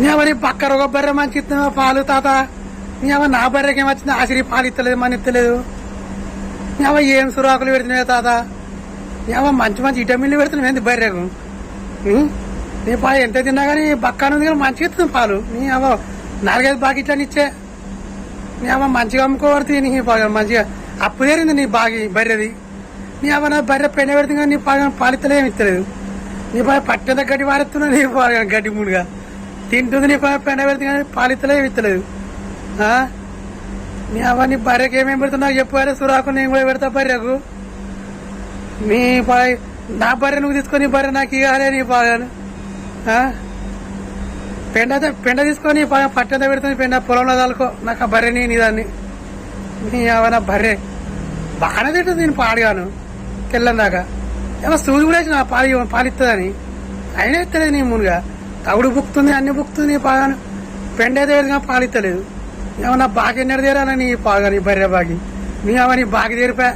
నీ పక్క ఒక బర్రె మంచి ఇస్తున్నా పాలు తాత? నీ అవ నా బర్రెకి ఏమొచ్చింది ఆసిరి పాలు ఇస్తలేదు మన ఇస్తలేదు నీ అవ ఏం సురాకులు పెడుతున్నావు తాత? నీ అవ మంచి మంచి విటమిన్లు పెడుతున్నావు ఏంది బర్రెకు? నీ పా ఎంత తిన్నా కానీ బక్కాను ఉంది కానీ మంచిగా ఇస్తుంది పాలు. నీ అవ నాలుగైదు బాకిట్లని ఇచ్చే. నీ అవ మంచిగా అమ్ముకోబడితే నీ బాగా మంచిగా అప్పు తీరింది నీ బాగి బర్రెది. నీ అవ నా బర్రె పెండ పెడుతుంది కానీ నీ పాలు పాలిత్తలేం ఇస్తలేదు నీ బాగా పట్టిన గడ్డి వారెత్తున్నా నీ బాగా గడ్డి ముడుగా. తింటుంది నీ పెండ పెడితే కానీ పాలిత్తలేం విత్తలేదు. నీ అవన్నీ నీ బర్రెకి ఏమేమి పెడుతున్నా నాకు చెప్పారు సురాకు నేను కూడా పెడతా భార్యకు. నీ నా భార్య నువ్వు తీసుకొని భార్య నాకు ఇవ్వాలి నీ బాగా పెండ పెండ తీసుకొని పట్టంత పెడుతుంది పెండ పొలంలో తలుకో నాకు ఆ బర్రెని నీ దాన్ని. నీ ఏమైనా బర్రె బాగానే తింటుంది నేను పాడిగాను తెల్లందాక ఏమో సూది కూడా వేసిన పాలి పాలిస్తుందని అయినా ఇస్తలేదు నీ మునుగా. తవుడు బుక్తుంది అన్ని బుక్తుంది నీ పాగాను. పెండ అయితే పెడుతున్నా ఏమన్నా బాగా ఎన్నడు తీరాలని నీ బర్రె బాగి? నీ అవని బాగా బాగి తీరిపా.